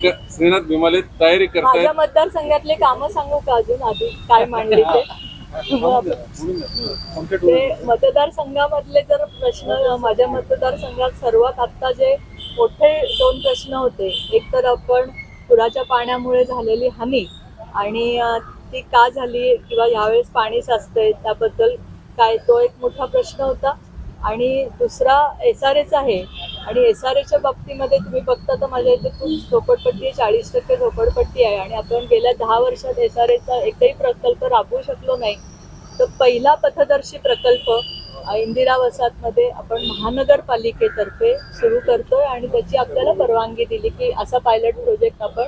श्रीनाथ भीमाले तयारी माझ्या करतायत मतदारसंघातले कामं सांगू का अजून आधी? काय मांडली ते? मतदारसंघामधले जर प्रश्न माझ्या मतदारसंघात सर्वात आता जे मोठे दोन प्रश्न होते एक तर आपण पुराच्या पाण्यामुळे झालेली हानी आणि ती का झाली किंवा यावेळेस पाणी साचतंय त्याबद्दल काय तो एक मोठा प्रश्न होता. आणि दुसरा एस आर एचा आहे आणि एस आर एच्या बाबतीमध्ये तुम्ही बघता तर माझ्या इथे खूप झोपडपट्टी आहे चाळीस टक्के झोपडपट्टी आहे. आणि आपण गेल्या दहा वर्षात एस आर एचा एकही प्रकल्प राबवू शकलो नाही. तर पहिला पथदर्शी प्रकल्प इंदिरा वसाहतमध्ये आपण महानगरपालिकेतर्फे सुरू करतोय आणि त्याची आपल्याला परवानगी दिली की असा पायलट प्रोजेक्ट आपण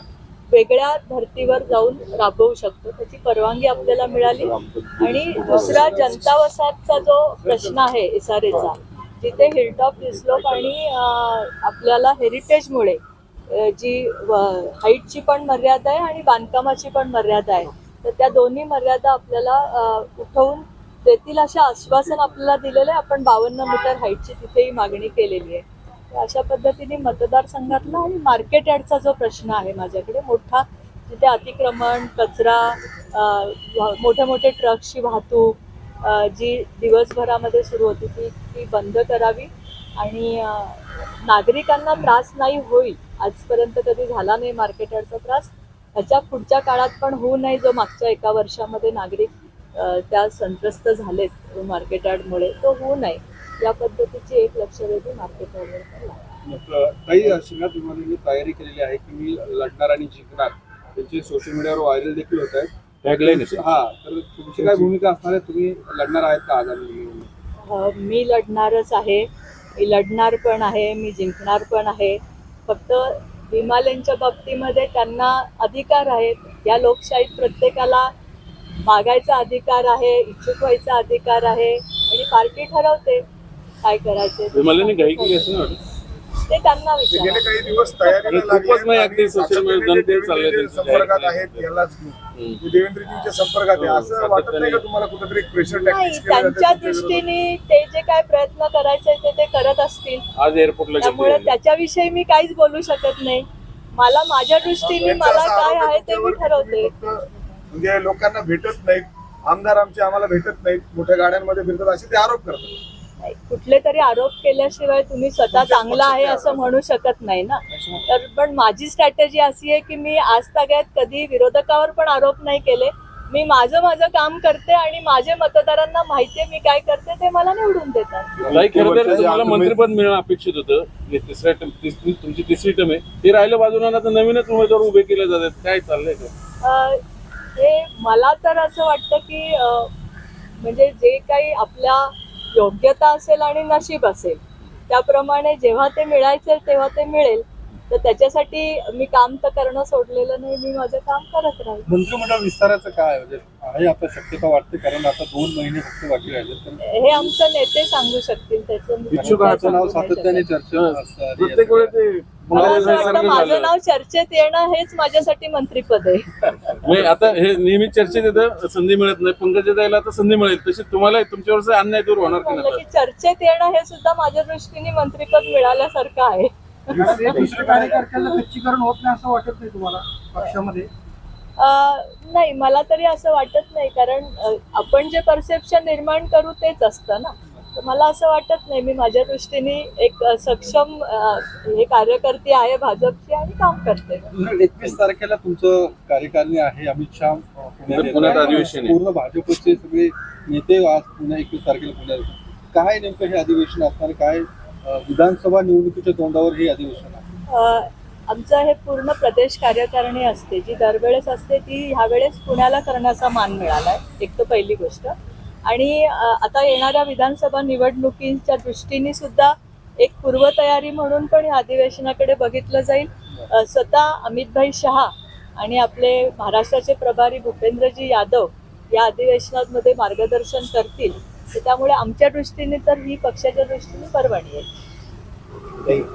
वेगळ्या धर्तीवर जाऊन राबवू शकतो. त्याची परवानगी आपल्याला मिळाली. आणि दुसरा जनता वसाहतचा जो प्रश्न आहे एस आर एचा जिथे हिलटॉप डिस्लोप आणि आपल्याला हेरिटेजमुळे जी हाईटची पण मर्यादा आहे आणि बांधकामाची पण मर्यादा आहे. तर त्या दोन्ही मर्यादा आपल्याला उठवून देतील अशा आश्वासन आपल्याला दिलेलं आहे. आपण बावन्न मीटर हाईटची तिथेही मागणी केलेली आहे. तर अशा पद्धतीने मतदारसंघातला आणि मार्केट यार्डचा जो प्रश्न आहे माझ्याकडे मोठा तिथे अतिक्रमण कचरा मोठे मोठे ट्रक्सची वाहतूक जी दिवसभरामध्ये सुरू होती ती ती बंद करावी आणि नागरिकांना त्रास नाही होईल आजपर्यंत कधी झाला नाही मार्केटरचा त्रास ह्याच्या पुढच्या काळात पण होऊ नये जो मागच्या एका वर्षामध्ये नागरिक त्या संत्रस्त झालेत मार्केट यार्डमुळे तो होऊ नये. या पद्धतीची एक लक्षवेधी मार्केट यार्डवर काही श्रीनाथ विमानांनी तयारी केलेली आहे की मी लढणार आणि जिंकणार त्यांचे सोशल मीडियावर व्हायरल देखील होत आहेत. टॅगलाईन हा तर तुमची काय भूमिका असणार आहे? तुम्ही लढणार आहेत का मी लढणारच आहे. मी लढणार पण आहे मी जिंकणार पण आहे. फक्त विमाल्यांच्या बाबतीमध्ये त्यांना अधिकार आहेत. या लोकशाहीत प्रत्येकाला मागायचा अधिकार आहे इच्छुक व्हायचा अधिकार आहे. आणि पार्टी ठरवते काय करायचे. घाई केली असं ते त्यांना विचारा. गेले काही दिवस तयारीला खूपच लागले नाही अगदी आणि सातत्याने देवेंद्रजी त्यांचं संपर्कात आहेत. यालाच हम्म. देवेंद्रजींच्या संपर्कात आहे हो, असं वाटत नाही का. तुम्हाला कुठेतरी प्रेशर नाही टॅक्टिक्स केलं त्यांच्या जातं दृष्टीने ते जे काय प्रयत्न करायचे ते ते करत असतील. आज एअरपोर्टला त्यामुळे गेले त्याच्याविषयी मी काहीच बोलू शकत नाही. मला माझ्या दृष्टीने त्यांचा मला असा काय आरोप आहे ते मी तुमच्यावर ठरवते. फक्त म्हणजे लोकांना भेटत नाहीत. आमदार आमचे आम्हाला भेटत नाहीत. मोठ्या गाड्यांमध्ये फिरतात. असे ते आरोप करतात. नाही, कुठले तरी आरोप केल्याशिवाय तुम्ही स्वतः चांगला आहे असं. म्हणू शकत नाही ना. तर पण माझी स्ट्रॅटेजी अशी आहे की मी आज ताग्यात कधी विरोधकावर पण आरोप नाही केले. मी माझं माझं काम करते आणि माझे मतदारांना माहितीये मी काय करते ते मला निवडून देतात. नाही खरं तर तुम्हाला तुम्ही- मंत्रिपद मिळणं अपेक्षित होतं. तिसऱ्या टर्म तिसरी तुमची तिसरी टर्म आहे. ते राहिलं बाजूला तर नवीनच उमेदवार उभे केले जातात. काय चाललंय हे मला तर असं वाटतं की म्हणजे जे काही आपल्या योग्यता असेल आणि नशीब असेल. त्याप्रमाणे जेव्हा ते मिळायचं तेव्हा ते मिळेल. तर त्याच्यासाठी मी काम तर करणं सोडलेलं नाही मी माझं काम करत राहील. मंत्रिमंडळ विस्ताराचं काय म्हणजे आहे आता शक्यता वाटते कारण आता दोन महिने फक्त बाकी राहिले हे आमचे नेते सांगू शकतील त्याचं प्रत्येक वेळेस ते मला असं वाटतं सारखं माझं. नाव चर्चेत येणं हेच माझ्यासाठी मंत्रीपद आहे. नाही आता हे नेहमी चर्चेत येतं संधी मिळत नाही. पंकजा द्यायला आता संधी मिळेल. तशी तुम्हाला तुमच्यावरचा अन्याय दूर होणार की म्हणलं नाही? की चर्चेत येणं हे सुद्धा माझ्या दृष्टीने मंत्रीपद मिळाल्यासारखं आहे. दुसऱ्या कार्यकर्त्यांना खच्चीकरण होत नाही असं वाटत नाही तुम्हाला पक्षामध्ये? अं, नाही मला तरी असं वाटत नाही. कारण अं, आपण जे परसेप्शन निर्माण करू तेच असतं ना. तर मला असं वाटत नाही. मी माझ्या दृष्टीने एक सक्षम हे कार्यकर्ती आहे भाजपची आणि काम करते. एकवीस तारखेला तुमचं कार्यकारिणी आहे. अमित शहा पुण्यात येत पुण्यात आहे. अधिवेशन आहे. पूर्ण भाजपचे सगळे नेते आज पुन्हा एकवीस तारखेला पुण्यात. काय नेमकं हे अधिवेशन असणार? काय विधानसभा निवडणुकीच्या तोंडावर हे अधिवेशन आहे? आमचं हे पूर्ण प्रदेश कार्यकारिणी असते. जी दरवेळेस असते ती ह्यावेळेस पुण्याला करण्याचा मान मिळालाय. एक तर पहिली गोष्ट. आणि आता येणाऱ्या विधानसभा निवडणुकीच्या दृष्टीने सुद्धा एक पूर्वतयारी म्हणून पण या अधिवेशनाकडे बघितलं जाईल. स्वतः अमितभाई शहा आणि आपले महाराष्ट्राचे प्रभारी भूपेंद्रजी यादव या अधिवेशनामध्ये मार्गदर्शन करतील. तर त्यामुळे आमच्या दृष्टीने तर ही पक्षाच्या दृष्टीने परवानगी आहे.